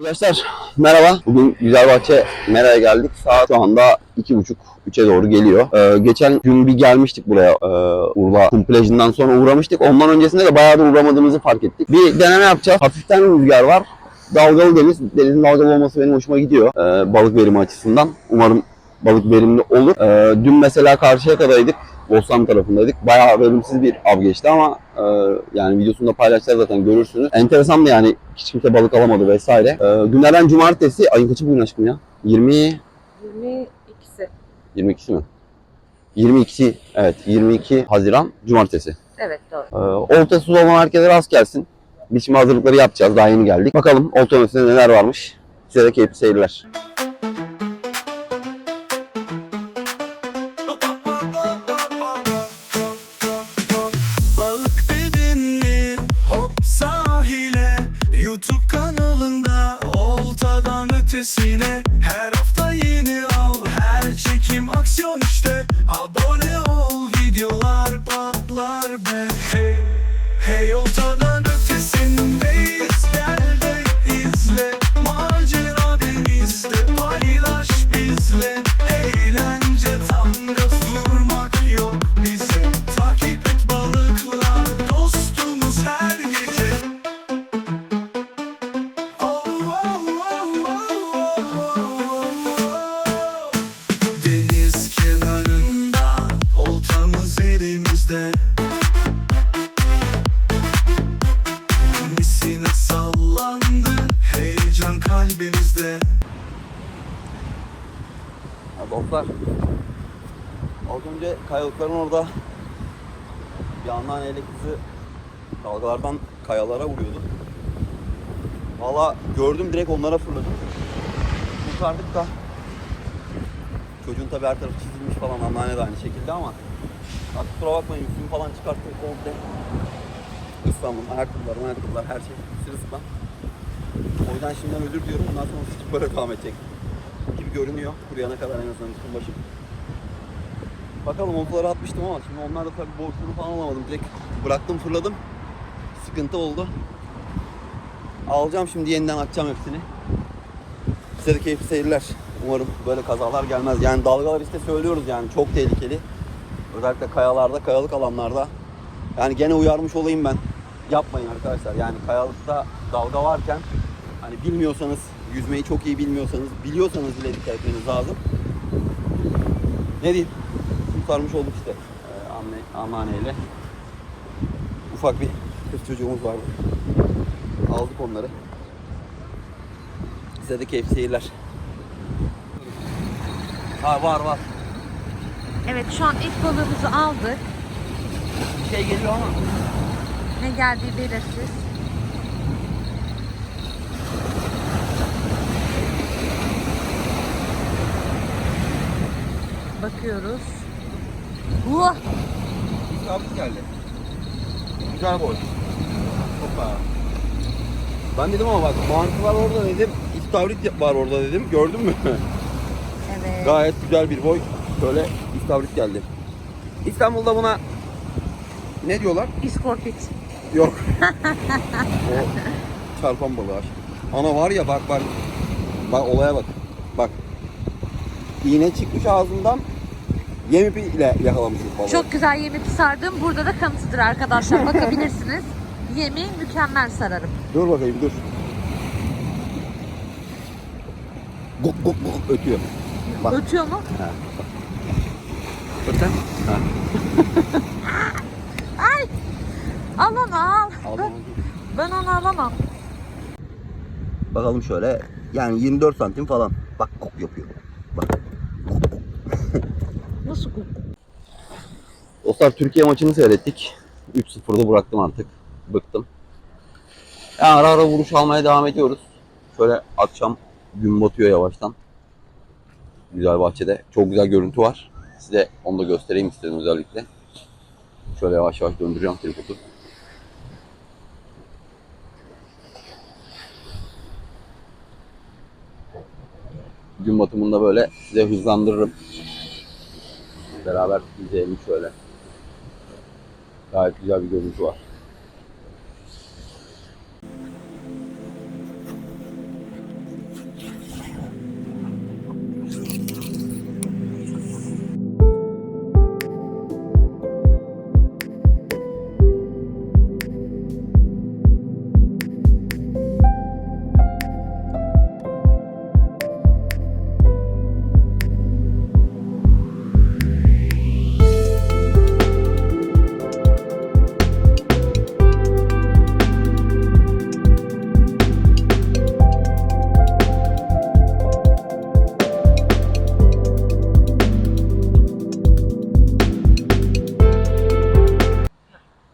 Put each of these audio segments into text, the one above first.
Arkadaşlar merhaba. Bugün Güzelbahçe Mera'ya geldik. Saat şu anda iki buçuk, üçe doğru geliyor. Ee, geçen gün bir gelmiştik buraya e, Urla kum plajından sonra uğramıştık. Ondan öncesinde de bayağı da uğramadığımızı fark ettik. Bir deneme yapacağız. Hafiften rüzgar var. Dalgalı deniz. Denizin dalgalı olması benim hoşuma gidiyor. Ee, balık verimi açısından. Umarım balık verimli olur. Ee, dün mesela Karşıyaka'daydık. Bostan tarafındaydık. Bayağı verimsiz bir av geçti ama e, yani videosunda paylaşacağız zaten görürsünüz. Enteresan da yani hiç kimse balık alamadı vesaire. E, günlerden cumartesi, ayın kaçı bugün aşkım ya? 20, 22'si. 22'si mi? 22, evet 22 Haziran Cumartesi. Evet doğru. E, oltasız olan herkese rast gelsin. Biz şimdi hazırlıkları yapacağız. Daha yeni geldik. Bakalım olta ömesinde neler varmış. Size de keyifli seyirler. Ötesine Her hafta yeni av her çekim aksiyon işte. Abone ol videolar patlar be. Hey hey oltadan elimizde Misine sallandı heyecan kalbimizde Ya dostlar. Az önce kayalıkların orada bir yandan ele kızı dalgalardan kayalara vuruyordu. Valla gördüm direkt onlara fırladım. Kurtardık da çocuğun tabi her tarafı çizilmiş falan anneanne de aynı şekilde ama Bak kusura bakmayın üstümü falan çıkarttım komple. Islandım, ayakkabılar, ayakkabılar her şey sırılsıklam. O yüzden şimdiden özür diliyorum. Bundan sonra sıçıp böyle devam edecek gibi görünüyor. Kuruyana kadar en azından üstüm başım. Bakalım oltaları atmıştım ama şimdi onlar da tabii boşluğunu falan alamadım. Direkt bıraktım fırladım. Sıkıntı oldu. Alacağım şimdi yeniden atacağım hepsini. Size de keyifli seyirler. Umarım böyle kazalar gelmez. Yani dalgalar işte söylüyoruz yani çok tehlikeli. Özellikle kayalarda, kayalık alanlarda. Yani gene uyarmış olayım ben. Yapmayın arkadaşlar. Yani kayalıkta dalga varken hani bilmiyorsanız, yüzmeyi çok iyi bilmiyorsanız, biliyorsanız bile dikkat etmeniz lazım. Ne diyeyim? Kurtarmış olduk işte ee, anne. Ufak bir kız çocuğumuz vardı. Aldık onları. Size de keyifli seyirler. Ha var var. Evet şu an ilk balığımızı aldık. Bir şey geliyor ama. Ne geldiği belirsiz. Bakıyoruz. Vah! İstavrit geldi. Güzel boy. Hoppa. Ben dedim ama bak mantı var orada dedim. İstavrit var orada dedim. Gördün mü? Evet. Gayet güzel bir boy. Böyle istavrit geldi. İstanbul'da buna ne diyorlar? İskorpit. Yok. o çarpan balığı aşkım. Ana var ya bak bak. Bak olaya bak. Bak. İğne çıkmış ağzından yem ipiyle yakalamışız balığı. Çok güzel yemi sardım. Burada da kanıtıdır arkadaşlar. Bakabilirsiniz. Yemi mükemmel sararım. Dur bakayım dur. Guk guk guk ötüyor. Bak. Ötüyor mu? Öten. Ha. Al onu al. Aldım, Ben, ben onu alamam. Bakalım şöyle. Yani 24 santim falan. Bak kok yapıyor. Bak. Kok kok. Nasıl kuk? Dostlar Türkiye maçını seyrettik. 3-0'da bıraktım artık. Bıktım. Yani ara ara vuruş almaya devam ediyoruz. Şöyle akşam gün batıyor yavaştan. Güzel bahçede. Çok güzel görüntü var. Size onu da göstereyim istedim özellikle. Şöyle yavaş yavaş döndüreceğim tripodu. Gün batımında böyle size hızlandırırım. Beraber izleyelim şöyle. Gayet güzel bir görüntü var.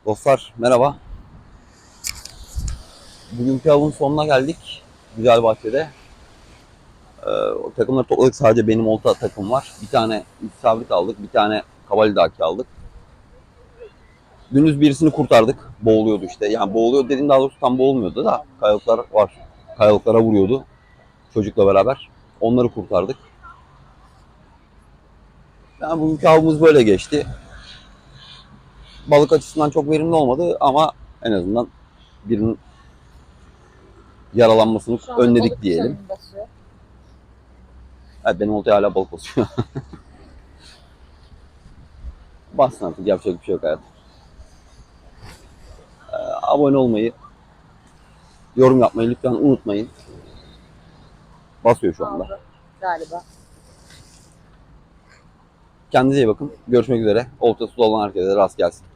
Dostlar merhaba. Bugünkü avın sonuna geldik. Güzel bahçede. Ee, takımları topladık. Sadece benim olta takım var. Bir tane isabet aldık. Bir tane kavalidaki aldık. Gündüz birisini kurtardık. Boğuluyordu işte. Yani boğuluyor dediğim daha doğrusu tam boğulmuyordu da kayalıklar var. Kayalıklara vuruyordu. Çocukla beraber. Onları kurtardık. Yani bugünkü avımız böyle geçti. Balık açısından çok verimli olmadı ama en azından birinin yaralanmasını Şu önledik diyelim. Evet benim oltaya hala balık basıyor. Bassın artık yapacak bir şey yok hayatım. Ee, abone olmayı, yorum yapmayı lütfen unutmayın. Basıyor şu anda. Aldı Galiba. Kendinize iyi bakın. Görüşmek üzere. Oltası olan herkese rast gelsin.